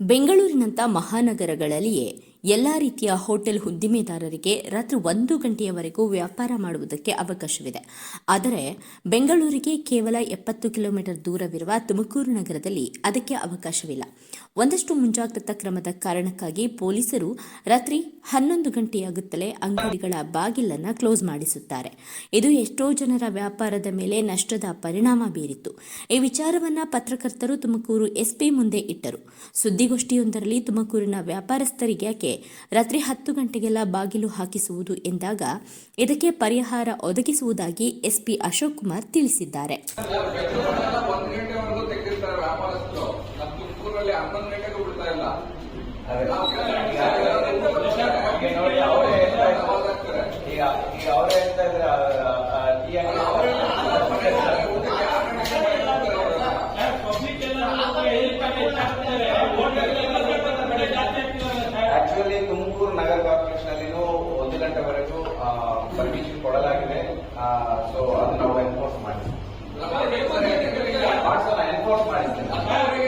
ಬೆಂಗಳೂರಿನಂಥ ಮಹಾನಗರಗಳಲ್ಲಿಯೇ ಎಲ್ಲ ರೀತಿಯ ಹೋಟೆಲ್ ಉದ್ದಿಮೆದಾರರಿಗೆ ರಾತ್ರಿ ಒಂದು ಗಂಟೆಯವರೆಗೂ ವ್ಯಾಪಾರ ಮಾಡುವುದಕ್ಕೆ ಅವಕಾಶವಿದೆ. ಆದರೆ ಬೆಂಗಳೂರಿಗೆ ಕೇವಲ ಎಪ್ಪತ್ತು ಕಿಲೋಮೀಟರ್ ದೂರವಿರುವ ತುಮಕೂರು ನಗರದಲ್ಲಿ ಅದಕ್ಕೆ ಅವಕಾಶವಿಲ್ಲ. ಒಂದಷ್ಟು ಮುಂಜಾಗ್ರತಾ ಕ್ರಮದ ಕಾರಣಕ್ಕಾಗಿ ಪೊಲೀಸರು ರಾತ್ರಿ ಹನ್ನೊಂದು ಗಂಟೆಯಾಗುತ್ತಲೇ ಅಂಗಡಿಗಳ ಬಾಗಿಲನ್ನು ಕ್ಲೋಸ್ ಮಾಡಿಸುತ್ತಾರೆ. ಇದು ಎಷ್ಟೋ ಜನರ ವ್ಯಾಪಾರದ ಮೇಲೆ ನಷ್ಟದ ಪರಿಣಾಮ ಬೀರಿತ್ತು. ಈ ವಿಚಾರವನ್ನು ಪತ್ರಕರ್ತರು ತುಮಕೂರು ಎಸ್ಪಿ ಮುಂದೆ ಇಟ್ಟರು. ಸುದ್ದಿಗೋಷ್ಠಿಯೊಂದರಲ್ಲಿ ತುಮಕೂರಿನ ವ್ಯಾಪಾರಸ್ಥರಿಗೆ ಯಾಕೆ ರಾತ್ರಿ ಹತ್ತು ಗಂಟೆಗೆಲ್ಲ ಬಾಗಿಲು ಹಾಕಿಸುವುದು ಎಂದಾಗ ಇದಕ್ಕೆ ಪರಿಹಾರ ಒದಗಿಸುವುದಾಗಿ ಎಸ್ಪಿ ಅಶೋಕ್ ಕುಮಾರ್ ತಿಳಿಸಿದ್ದಾರೆ. ಒಂದ್ ಗಂಟೆವರೆಗೂ ನಗರ ಕಾರ್ಪೊರೇಷನ್ ಅಲ್ಲಿನೂ ಒಂದು ಗಂಟೆವರೆಗೂ ಪರ್ಮಿಷನ್ ಕೊಡಲಾಗಿದೆ. ಸೊ ಅದು ನಾವು ಎನ್ಫೋರ್ಸ್ ಮಾಡ್ತೀವಿ ನಮ್ಮಲ್ಲಿ